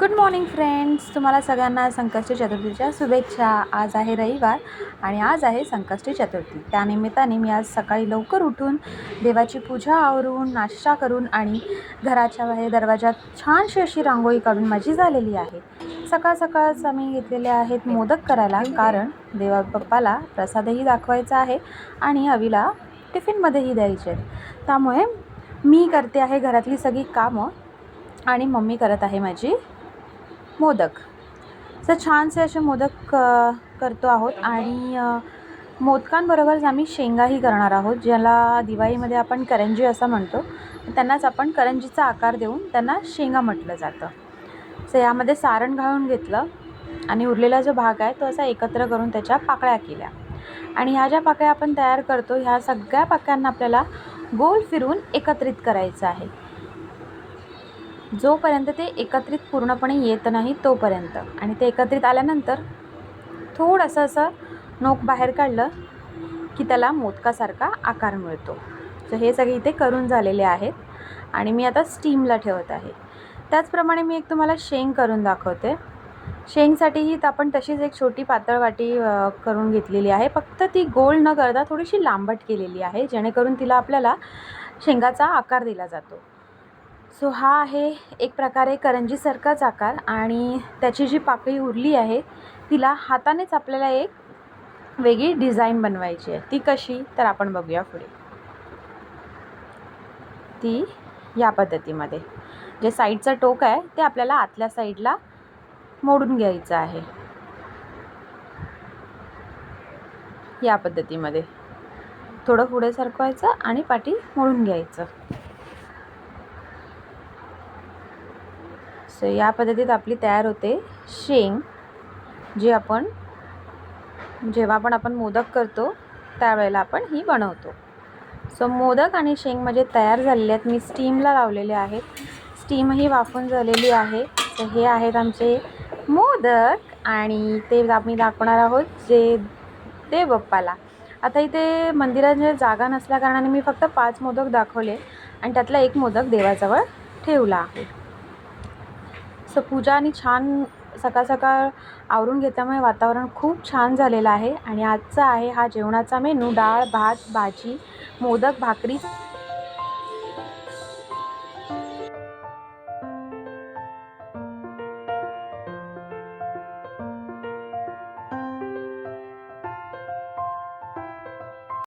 Good morning friends तुम्हाला सगळ्यांना संकष्टी चतुर्थीच्या शुभेच्छा. आज आहे रविवार आणि आज आहे संकष्टी चतुर्थी. त्यानिमित्ताने मी आज सकाळी लवकर उठून देवाची पूजा आवरून नाश्ता करून आणि घराच्या बाहेर दरवाजात छानशी अशी रांगोळी काढून माझी झालेली आहे. सकाळ सकाळच आम्ही घेतलेले आहेत मोदक करायला कारण देवा बाप्पाला प्रसादही दाखवायचा आहे आणि हवीला टिफिनमध्येही द्यायचे आहेत. त्यामुळे मी करते आहे घरातली सगळी कामं आणि मम्मी करत आहे माझी मोदक. असं छानसे असे मोदक करतो आहोत आणि मोदकांबरोबरच आम्ही शेंगाही करणार आहोत ज्याला दिवाळीमध्ये आपण करंजी असं म्हणतो त्यांनाच आपण करंजीचा आकार देऊन त्यांना शेंगा म्हटलं जातं. सो यामध्ये सारण घालून घेतलं आणि उरलेला जो भाग आहे तो असा एकत्र करून त्याच्या पाकळ्या केल्या. आणि ह्या ज्या पाकळ्या आपण तयार करतो ह्या सगळ्या पाकळ्यांना आपल्याला गोल फिरून एकत्रित करायचं आहे. जोपर्यंत ते एकत्रित पूर्णपणे येत नाही तोपर्यंत. आणि ते एकत्रित आल्यानंतर थोडंसं असं नोक बाहेर काढलं की त्याला मोदकासारखा आकार मिळतो. सो हे सगळे इथे करून झालेले आहेत आणि मी आता स्टीमला ठेवत आहे. त्याचप्रमाणे मी एक तुम्हाला शेंग करून दाखवते. शेंगसाठीही तर आपण तशीच एक छोटी पातळ वाटी करून घेतलेली आहे. फक्त ती गोल न करता थोडीशी लांबट केलेली आहे जेणेकरून तिला आपल्याला शेंगाचा आकार दिला जातो. सो हा आहे एक प्रकारे करंजीसारखाच आकार आणि त्याची जी पाकळी उरली आहे तिला हातानेच आपल्याला एक वेगळी डिझाईन बनवायची आहे. ती कशी? तर आपण बघूया पुढे. ती या पद्धतीमध्ये. जे साईडचं टोक आहे ते आपल्याला आतल्या साईडला मोडून घ्यायचं आहे. या पद्धतीमध्ये. थोडं पुढे सरकवायचं आणि पाठी मोडून घ्यायचं. सो या पद्धतीत आपली तयार होते शेंग जी आपण जेव्हा पण आपण मोदक करतो त्यावेळेला आपण ही बनवतो. सो मोदक आणि शेंग म्हणजे तयार झालेले आहेत. मी स्टीमला लावलेले आहेत. स्टीमही वाफून झालेली आहे. तर हे आहेत आमचे मोदक आणि ते आम्ही दाखवणार आहोत जे देव बाप्पाला आता इथे मंदिरात म्हणजे जागा नसल्याकारणाने मी फक्त पाच मोदक दाखवले आणि त्यातला एक मोदक देवाजवळ ठेवला आहे. स पूजा आणि छान सकाळ सकाळ आवरून घेतल्यामुळे वातावरण खूप छान झालेलं आहे. आणि आजचा आहे हा जेवणाचा मेनू डाळ भात भाजी मोदक भाकरी.